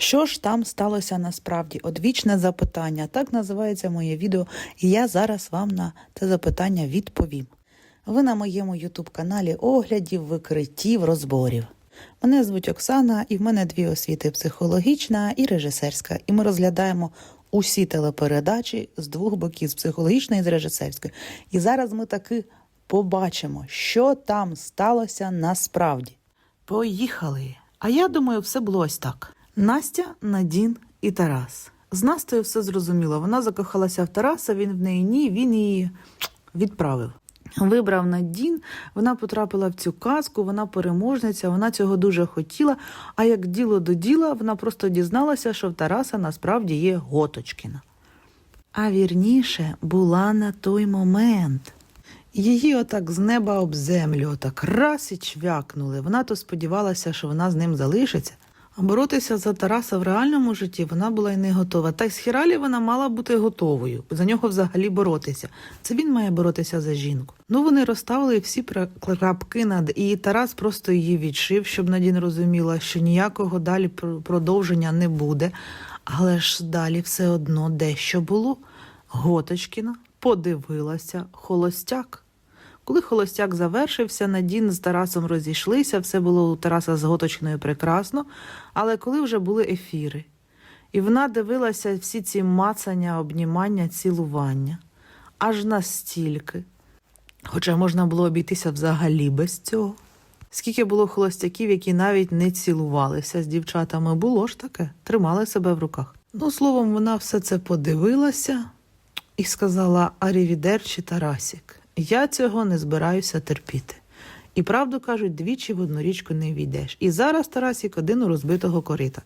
Що ж там сталося насправді? Одвічне запитання. Так називається моє відео, і я зараз вам на це запитання відповім. Ви на моєму ютуб-каналі оглядів, викриттів, розборів. Мене звуть Оксана, і в мене дві освіти психологічна і режисерська. І ми розглядаємо усі телепередачі з двох боків з психологічної і з режисерської. І зараз ми таки побачимо, що там сталося насправді. Поїхали. А я думаю, все було ось так: Настя, Надін і Тарас. З Настею все зрозуміло. Вона закохалася в Тараса, він в неї ні, він її відправив. Вибрав Надін, вона потрапила в цю казку, вона переможниця, вона цього дуже хотіла. А як діло до діла, вона просто дізналася, що в Тараса насправді є Готочкіна. А вірніше була на той момент. Її отак з неба об землю, отак раз і чвякнули. Вона то сподівалася, що вона з ним залишиться. Боротися за Тараса в реальному житті вона була й не готова. Та й з Хіралі вона мала бути готовою. За нього взагалі боротися. Це він має боротися за жінку. Ну вони розставили всі крапки над і Тарас просто її відшив, щоб Надін розуміла, що ніякого далі пр- продовження не буде. Але ж далі все одно дещо було. Готочкіна подивилася холостяк. Коли холостяк завершився, Надін з Тарасом розійшлися, все було у Тараса з Готочкиною прекрасно, але коли вже були ефіри, і вона дивилася всі ці мацання, обнімання, цілування, аж настільки. Хоча можна було обійтися взагалі без цього. Скільки було холостяків, які навіть не цілувалися з дівчатами, було ж таке, тримали себе в руках. Ну, словом, вона все це подивилася і сказала Арівідерчі Тарасік, я цього не збираюся терпіти. І правду кажуть, двічі в одну річку не війдеш. І зараз Тарасік один у розбитого корита.